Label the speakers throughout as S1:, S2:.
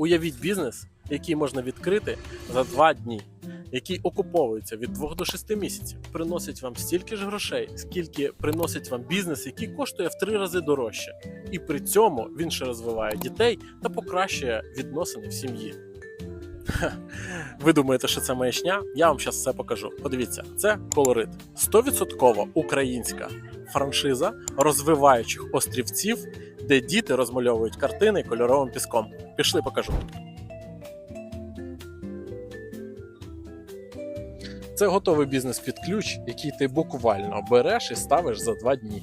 S1: Уявіть бізнес, який можна відкрити за два дні, який окуповується від 2 до 6 місяців, приносить вам стільки ж грошей, скільки приносить вам бізнес, який коштує в три рази дорожче. І при цьому він ще розвиває дітей та покращує відносини в сім'ї. Ви думаєте, що це маячня? Я вам зараз все покажу. Подивіться, це колорит. 100% українська франшиза розвиваючих острівців, де діти розмальовують картини кольоровим піском. Пішли, покажу. Це готовий бізнес під ключ, який ти буквально береш і ставиш за два дні.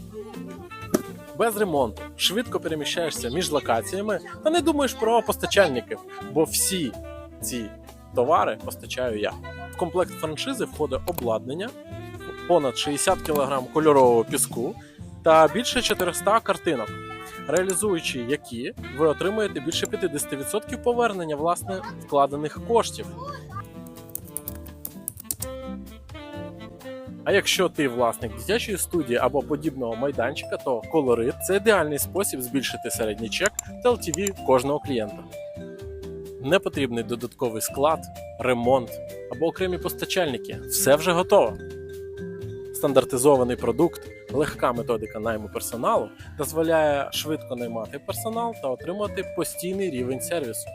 S1: Без ремонту швидко переміщаєшся між локаціями та не думаєш про постачальників, бо всі ці товари постачаю я. В комплект франшизи входить обладнання, понад 60 кг кольорового піску та більше 400 картинок, реалізуючи які ви отримуєте більше 50% повернення власне вкладених коштів. А якщо ти власник дитячої студії або подібного майданчика, то колорит це ідеальний спосіб збільшити середній чек та LTV кожного клієнта. Не потрібний додатковий склад, ремонт або окремі постачальники. Все вже готово. Стандартизований продукт, легка методика найму персоналу дозволяє швидко наймати персонал та отримати постійний рівень сервісу.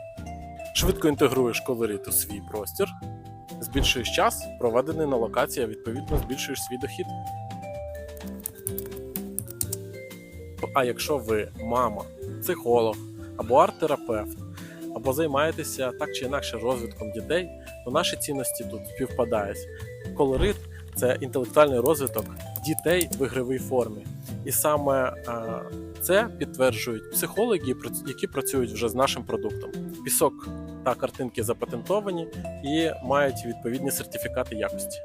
S1: Швидко інтегруєш колорит у свій простір, збільшуєш час, проведений на локації, а відповідно збільшуєш свій дохід. А якщо ви мама, психолог або арт-терапевт, або займаєтеся так чи інакше розвитком дітей, то наші цінності тут співпадають. Колорит це інтелектуальний розвиток дітей в ігровій формі. І саме е, це підтверджують психологи, які працюють вже з нашим продуктом. Пісок та картинки запатентовані і мають відповідні сертифікати якості.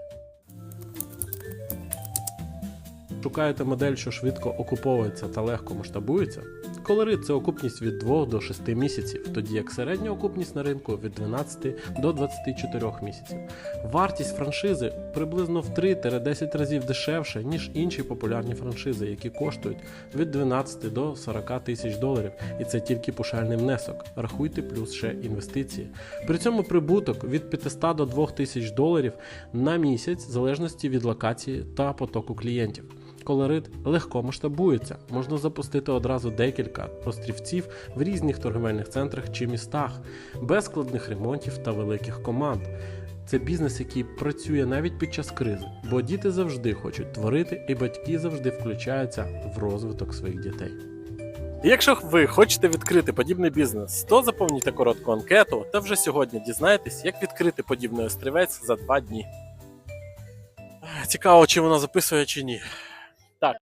S1: Шукаєте модель, що швидко окуповується та легко масштабується? Колорит це окупність від 2 до 6 місяців, тоді як середня окупність на ринку від 12 до 24 місяців. Вартість франшизи приблизно в 3-10 разів дешевше, ніж інші популярні франшизи, які коштують від 12 до 40 тисяч доларів, і це тільки пошальний внесок. Рахуйте плюс ще інвестиції. При цьому прибуток від 500 до 2000 доларів на місяць, в залежності від локації та потоку клієнтів. Колорит легко масштабується, можна запустити одразу декілька острівців в різних торговельних центрах чи містах, без складних ремонтів та великих команд. Це бізнес, який працює навіть під час кризи, бо діти завжди хочуть творити, і батьки завжди включаються в розвиток своїх дітей. Якщо ви хочете відкрити подібний бізнес, то заповнюйте коротку анкету та вже сьогодні дізнаєтесь, як відкрити подібний острівець за два дні. Цікаво, чи вона записує чи ні. Tá,